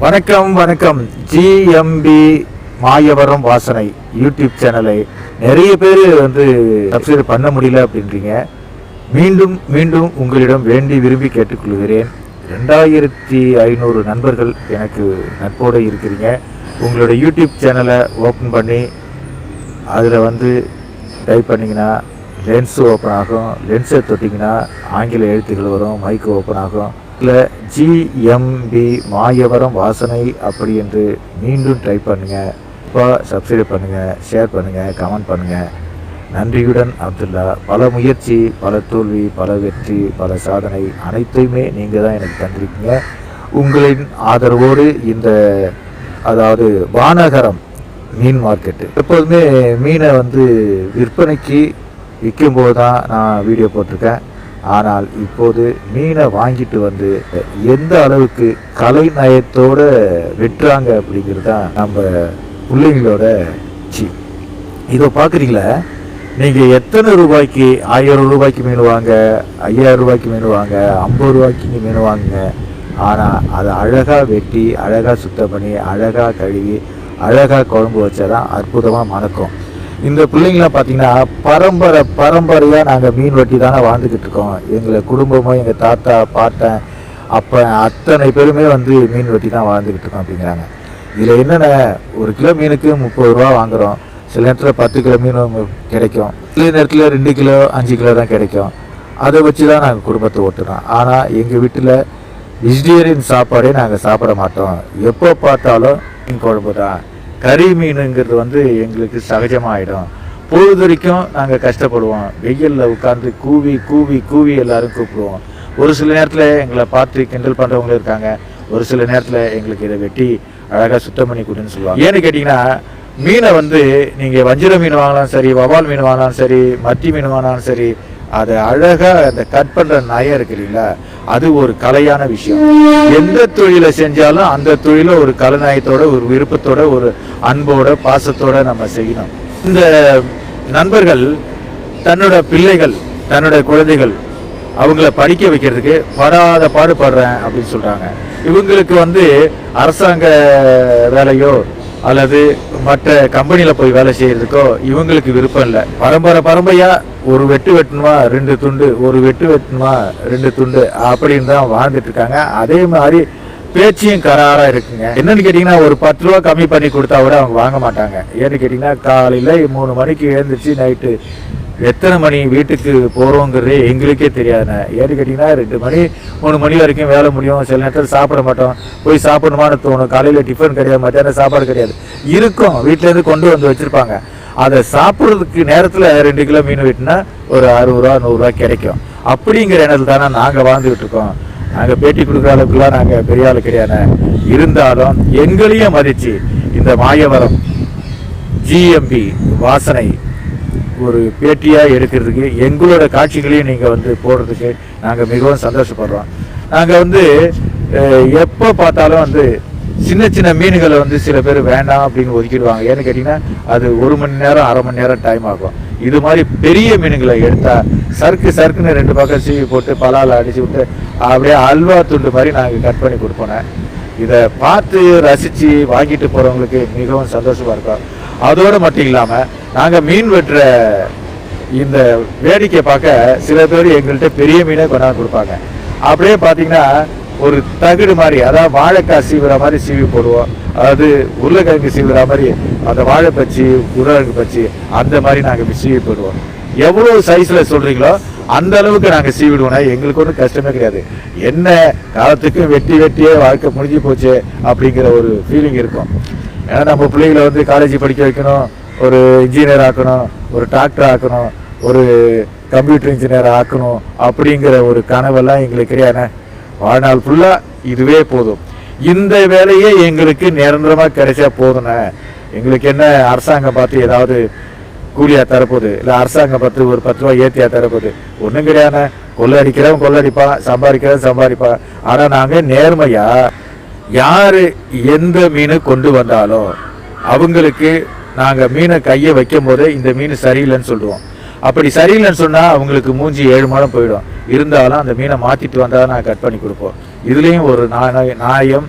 வணக்கம் வணக்கம். ஜிஎம்பி மாயவரம் வாசனை யூடியூப் சேனலை. நிறைய பேர் வந்து சப்ஸ்கிரைப் பண்ண முடியல அப்படின்றீங்க. மீண்டும் மீண்டும் உங்களிடம் வேண்டி விரும்பி கேட்டுக்கொள்கிறேன். ரெண்டாயிரத்தி ஐநூறு நண்பர்கள் எனக்கு நட்போடு இருக்கிறீங்க. உங்களோட யூடியூப் சேனலை ஓப்பன் பண்ணி அதில் வந்து டைப் பண்ணிங்கன்னா லென்ஸ் ஓப்பன் ஆகும். லென்ஸை தொட்டிங்கன்னா ஆங்கில எழுத்துக்கள் வரும் மைக்கு ஓப்பன் ஆகும். இல்லை ஜிஎம்பி மாயவரம் வாசனை அப்படி என்று மீண்டும் ட்ரை பண்ணுங்கள் இப்போ சப்ஸ்கிரைப் பண்ணுங்கள் ஷேர் பண்ணுங்கள் கமெண்ட் பண்ணுங்கள் நன்றியுடன் அப்துல்லா. பல முயற்சி பல தோல்வி பல வெற்றி பல சாதனை அனைத்தையுமே நீங்கள் தான் எனக்கு தந்திருக்கீங்க. உங்களின் ஆதரவோடு இந்த அதாவது வானகரம் மீன் மார்க்கெட்டு எப்போதுமே மீனை வந்து விற்பனைக்கு விற்கும்போது தான் நான் வீடியோ போட்டிருக்கேன். ஆனால் இப்போது மீனை வாங்கிட்டு வந்து எந்த அளவுக்கு கலை நயத்தோட வெட்டுறாங்க அப்படிங்கிறது தான் நம்ம பிள்ளைங்களோட சி. இதை பார்க்குறீங்களா? நீங்கள் எத்தனை ரூபாய்க்கு ஆயிரம் ரூபாய்க்கு மீன் வாங்க ஐயாயிரம் ரூபாய்க்கு மீன் வாங்க ஐம்பது ரூபாய்க்கு மீன் வாங்குங்க. ஆனால் அதை அழகாக வெட்டி அழகாக சுத்தம் பண்ணி அழகாக கழுவி அழகாக குழம்பு வச்சால் தான் அற்புதமாக மணக்கும். இந்த பிள்ளைங்களாம் பார்த்தீங்கன்னா பரம்பரை பரம்பரையாக நாங்கள் மீன் வெட்டி தானே வாழ்ந்துக்கிட்டு இருக்கோம். எங்களை குடும்பமும் எங்கள் தாத்தா பாட்டன் அப்போ அத்தனை பேருமே வந்து மீன் வெட்டி தான் வாழ்ந்துக்கிட்டு இருக்கோம் அப்படிங்கிறாங்க. இதில் என்னென்ன ஒரு கிலோ மீனுக்கு முப்பது ரூபா வாங்குறோம். சில நேரத்தில் பத்து கிலோ மீன் கிடைக்கும். சில நேரத்தில் ரெண்டு கிலோ அஞ்சு கிலோ தான் கிடைக்கும். அதை வச்சு தான் நாங்கள் குடும்பத்தை ஓட்டுறோம். ஆனால் எங்கள் வீட்டில் வெஜிடேரியன் சாப்பாடே நாங்கள் சாப்பிட மாட்டோம். எப்போ பார்த்தாலும் மீன் குழம்பு தான். கறி மீனுங்கிறது வந்து எங்களுக்கு சகஜமாகிடும் பொழுதுவரைக்கும் நாங்கள் கஷ்டப்படுவோம். வெயிலில் உட்காந்து கூவி கூவி கூவி எல்லாரும் கூப்பிடுவோம். ஒரு சில நேரத்தில் எங்களை பார்த்து கிண்டல் பண்ணுறவங்களும் இருக்காங்க. ஒரு சில நேரத்தில் எங்களுக்கு இதை வெட்டி அழகாக சுத்தம் பண்ணி கொடுன்னு சொல்லுவாங்க. ஏன்னு கேட்டிங்கன்னா மீனை வந்து நீங்கள் வஞ்சிர மீன் வாங்கினாலும் சரி வவால் மீன் வாங்கினாலும் சரி மத்தி மீன் வாங்கினாலும் சரி அதை அழகாக அந்த கட் பண்ணுற நயம் இருக்கு இல்லைங்களா? அது ஒரு கலையான விஷயம். எந்த தொழிலை செஞ்சாலும் அந்த தொழிலை ஒரு கலைநயத்தோட ஒரு விருப்பத்தோட ஒரு அன்போட பாசத்தோட நம்ம செய்யணும். இந்த நண்பர்கள் தன்னோட பிள்ளைகள் தன்னோட குழந்தைகள் அவங்கள படிக்க வைக்கிறதுக்கு படாத பாடுபடுறேன் அப்படின்னு சொல்றாங்க. இவங்களுக்கு வந்து அரசாங்க வேலையோ அல்லது மற்ற கம்பெனியில் போய் வேலை செய்கிறதுக்கோ இவங்களுக்கு விருப்பம் இல்லை. பரம்பரை பரம்பரையாக ஒரு வெட்டு வெட்டணுமா ரெண்டு துண்டு ஒரு வெட்டு வெட்டணுமா ரெண்டு துண்டு அப்படின்னு தான் வாழ்ந்துட்டு இருக்காங்க. அதே மாதிரி பேச்சியும் கராராக இருக்குங்க. என்னன்னு கேட்டீங்கன்னா ஒரு பத்து ரூபா கம்மி பண்ணி கொடுத்தா கூட அவங்க வாங்க மாட்டாங்க. ஏன்னு கேட்டீங்கன்னா காலையில் மூணு மணிக்கு எழுந்திரிச்சு நைட்டு எத்தனை மணி வீட்டுக்கு போகிறோங்கிறதே எங்களுக்கே தெரியாதுண்ணே. ஏன்னு கேட்டிங்கன்னா ரெண்டு மணி மூணு மணி வரைக்கும் வேலை முடியும். சில நேரத்தில் சாப்பிட மாட்டோம். போய் சாப்பிடணுமான்னு தோணும். காலையில் டிஃபன் கிடையாது மத்தியானம் சாப்பாடு கிடையாது. இருக்கும். வீட்டிலேருந்து கொண்டு வந்து வச்சுருப்பாங்க. அதை சாப்பிட்றதுக்கு நேரத்தில் ரெண்டு கிலோ மீன் வெட்டினா ஒரு அறுபது ரூபா நூறுரூவா கிடைக்கும். அப்படிங்கிற எண்ணத்தில் தானே நாங்கள் வாழ்ந்துக்கிட்டு இருக்கோம். நாங்கள் பேட்டி கொடுக்குற அளவுக்குலாம் நாங்கள் பெரிய ஆள் கிடையாது இருந்தாலும் எங்களையும் மதித்து இந்த மாயவரம் ஜிஎம்பி வாசனை ஒரு பேட்டியாக எடுக்கிறதுக்கு எங்களோட காட்சிகளையும் நீங்கள் வந்து போடுறதுக்கு நாங்கள் மிகவும் சந்தோஷப்படுறோம். நாங்கள் வந்து எப்போ பார்த்தாலும் வந்து சின்ன சின்ன மீன்களை வந்து சில பேர் வேண்டாம் அப்படின்னு ஒதுக்கிடுவாங்க. ஏன்னு கேட்டிங்கன்னா அது ஒரு மணி நேரம் அரை மணி நேரம் டைம் ஆகும். இது மாதிரி பெரிய மீனுங்களை எடுத்தால் சறுக்கு சறுக்குன்னு ரெண்டு பக்கம் சீவி போட்டு பலால் அடிச்சு விட்டு அப்படியே அல்வா துண்டு மாதிரி நாங்கள் கட் பண்ணி கொடுப்போனேன் இதை பார்த்து ரசித்து வாங்கிட்டு போகிறவங்களுக்கு மிகவும் சந்தோஷமாக இருக்கும். அதோடு மட்டும் இல்லாமல் நாங்கள் மீன் வெட்டுற இந்த வேடிக்கை பார்க்க சில பேர் எங்கள்கிட்ட பெரிய மீனே கொண்டாந்து கொடுப்பாங்க. அப்படியே பார்த்தீங்கன்னா ஒரு தகுடு மாதிரி அதாவது வாழைக்காய் சீவுற மாதிரி சீவி போடுவோம். அதாவது உருளைக்கிழங்கு சீவுற மாதிரி அந்த வாழை பச்சி உருளைக்கிழங்கு பச்சி அந்த மாதிரி நாங்கள் சீவி போடுவோம். எவ்வளோ சைஸில் சொல்கிறீங்களோ அந்த அளவுக்கு நாங்கள் சீவிடுவோம்னா எங்களுக்கு ஒன்றும் கஷ்டமே கிடையாது. என்ன காலத்துக்கும் வெட்டி வெட்டியே வாழ்க்கை முடிஞ்சு போச்சு அப்படிங்கிற ஒரு ஃபீலிங் இருக்கும். ஏன்னா நம்ம பிள்ளைகளை வந்து காலேஜ் படிக்க வைக்கணும் ஒரு இன்ஜினியர் ஆக்கணும் ஒரு டாக்டர் ஆக்கணும் ஒரு கம்ப்யூட்டர் இன்ஜினியர் ஆக்கணும் அப்படிங்கிற ஒரு கனவெல்லாம் எங்களுக்கு கிடையாது. வாழ்நாள் ஃபுல்லாக இதுவே போதும். இந்த வேலையே எங்களுக்கு நிரந்தரமாக கிடைச்சா போதுண்ணே எங்களுக்கு என்ன அரசாங்கம் பார்த்து ஏதாவது கூலியா தரப்போகுது? இல்லை அரசாங்கம் பார்த்து ஒரு பத்து ரூபா ஏத்தியா தரப்போகுது? ஒன்றும் கிடையாது கொள்ளடிக்கிறவன் கொள்ளடிப்பான் சம்பாதிக்கிறவன் சம்பாதிப்பான். ஆனால் நாங்கள் நேர்மையாக யாரு எந்த மீன் கொண்டு வந்தாலும் அவங்களுக்கு நாங்கள் மீனை கையை வைக்கும் போதே இந்த மீன் சரியில்லைன்னு சொல்லுவோம். அப்படி சரியில்லைன்னு சொன்னால் அவங்களுக்கு மூஞ்சி ஏழு மாதம் போயிடும். இருந்தாலும் அந்த மீனை மாற்றிட்டு வந்தால் நான் கட் பண்ணி கொடுப்போம். இதுலேயும் ஒரு நாணய- நியாயம்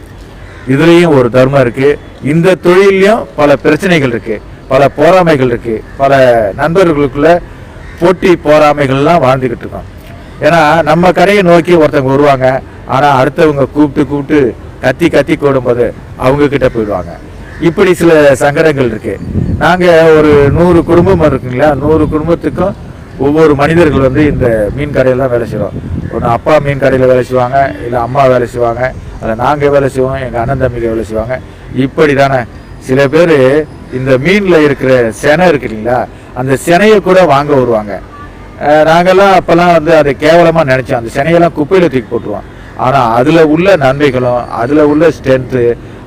இதுலேயும் ஒரு தர்மம் இருக்குது இந்த தொழிலையும் பல பிரச்சனைகள் இருக்குது பல போராமைகள் இருக்குது பல நண்பர்களுக்குள்ள போட்டி போராமைகள்லாம் வாழ்ந்துக்கிட்டு இருக்கோம். ஏன்னா நம்ம கடையை நோக்கி ஒருத்தவங்க வருவாங்க. ஆனால் அடுத்தவங்க கூப்பிட்டு கூப்பிட்டு கத்தி கத்தி கூடும்போது அவங்க கிட்ட போயிடுவாங்க. இப்படி சில சங்கடங்கள் இருக்கு. நாங்கள் ஒரு நூறு குடும்பம் இருக்குங்களா? நூறு குடும்பத்துக்கும் ஒவ்வொரு மனிதர்கள் வந்து இந்த மீன் கடையில் தான் வேலை செய்கிறோம் ஒன்று அப்பா மீன் கடையில் வேலை செய்வாங்க இல்லை அம்மா வேலை செய்வாங்க அதில் நாங்கள் வேலை செய்வோம் எங்கள் அண்ணன் தம்பிங்க வேலை செய்வாங்க. இப்படி தானே சில பேர் இந்த மீனில் இருக்கிற செனை இருக்கு இல்லைங்களா? அந்த செனையை கூட வாங்க வருவாங்க. நாங்கள்லாம் நாங்கெல்லாம் அப்போல்லாம் வந்து அதை கேவலமாக நினச்சோம். அந்த செனையெல்லாம் குப்பையில் தூக்கி போட்டுருவோம். ஆனால் அதில் உள்ள நன்மைகளும் அதில் உள்ள ஸ்ட்ரென்த்து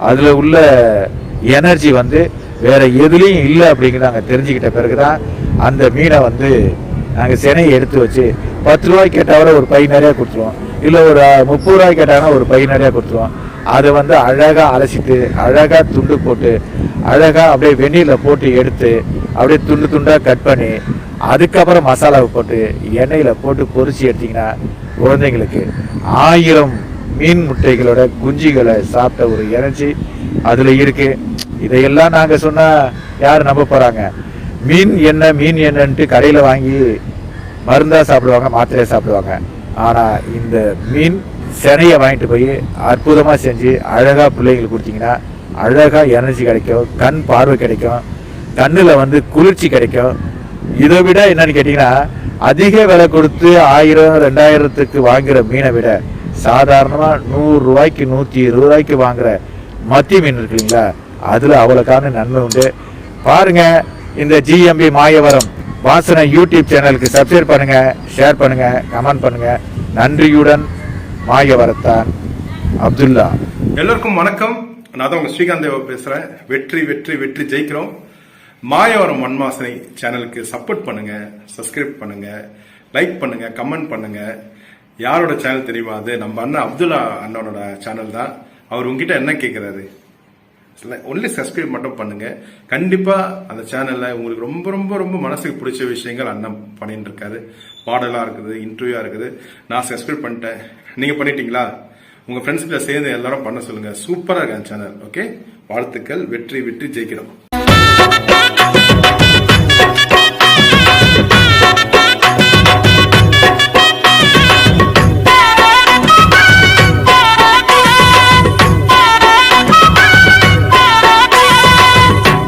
அதில் உள்ள எனர்ஜி வந்து வேறு எதுலேயும் இல்லை அப்படிங்கிறத நாங்கள் தெரிஞ்சுக்கிட்ட பிறகு தான் அந்த மீனை வந்து நாங்கள் சினையை எடுத்து வச்சு பத்து ரூபாய்க்கு கேட்டால் ஒரு பை நிறையா கொடுத்துருவோம். இல்லை ஒரு முப்பது ரூபாய் கேட்டாங்கன்னா ஒரு பையனடியாக கொடுத்துருவோம் அதை வந்து அழகாக அலசிட்டு அழகாக துண்டு போட்டு அழகாக அப்படியே வெந்நீரில் போட்டு எடுத்து அப்படியே துண்டு துண்டாக கட் பண்ணி அதுக்கப்புறம் மசாலாவை போட்டு எண்ணெயில் போட்டு பொரிச்சு எடுத்திங்கன்னா குழந்தைங்களுக்கு ஆயிரம் மீன் முட்டைகளோட குஞ்சுகளை சாப்பிட்ட ஒரு எனர்ஜி அதில் இருக்குது இதையெல்லாம் நாங்கள் சொன்னால் யார் நம்ப போகிறாங்க மீன் எண்ணெய் மீன் எண்ணெய்ன்ட்டு கடையில் வாங்கி மருந்தாக சாப்பிடுவாங்க மாத்திரையாக சாப்பிடுவாங்க. ஆனால் இந்த மீன் சினையை வாங்கிட்டு போய் அற்புதமாக செஞ்சு அழகாக பிள்ளைங்களுக்கு கொடுத்தீங்கன்னா அழகாக எனர்ஜி கிடைக்கும் கண் பார்வை கிடைக்கும் கண்ணில் வந்து குளிர்ச்சி கிடைக்கும். இதை விட என்னன்னு கேட்டிங்கன்னா அதிக விலை கொடுத்து ஆயிரம் ரெண்டாயிரத்துக்கு வாங்குகிற மீனை விட சாதாரணமாக நூறுரூவாய்க்கு நூற்றி இருபது ரூபாய்க்கு வாங்குகிற மத்தி மீன் இருக்கு இல்லைங்களா? அதில் அவ்வளோக்கான நன்மை உண்டு. பாருங்க இந்த ஜிஎம்பி மாயவரம். வாசனை யூடியூப் சேனலுக்கு சப்ஸ்கிரைப் பண்ணுங்க ஷேர் பண்ணுங்க கமெண்ட் பண்ணுங்க. நன்றியுடன் மாயவரத்தான் அப்துல்லா. எல்லோருக்கும் வணக்கம். நான் தான் உங்க ஸ்ரீகாந்த் தேவா பேசுறேன். வெற்றி வெற்றி வெற்றி ஜெயிக்கிறோம். மாயவரம் மண்வாசனை சேனலுக்கு சப்போர்ட் பண்ணுங்க சப்ஸ்கிரைப் பண்ணுங்க லைக் பண்ணுங்க கமெண்ட் பண்ணுங்க. யாரோட சேனல் தெரியுமா அது? நம்ம அண்ணன் அப்துல்லா அண்ணனோட சேனல் தான். அவர் உங்ககிட்ட என்ன கேட்கிறாரு ஒன்லி சப்ஸ்கிரைப் மட்டும் பண்ணுங்க. கண்டிப்பா அந்த சேனல்ல உங்களுக்கு ரொம்ப ரொம்ப ரொம்ப மனசுக்கு பிடிச்ச விஷயங்கள் அண்ணன் பண்ணிட்டு இருக்காரு. பாடலா இருக்குது இன்டர்வியூவா இருக்குது. நான் சப்ஸ்கிரைப் பண்ணிட்டேன். நீங்க பண்ணிட்டீங்களா? உங்க ஃப்ரெண்ட்ஸ் கிட்ட சேர்ந்து எல்லாரும் பண்ண சொல்லுங்க. சூப்பரா இருக்கு அந்த சேனல் ஓகே வாழ்த்துக்கள் வெற்றி வெற்றி ஜெயிக்கிறோம்.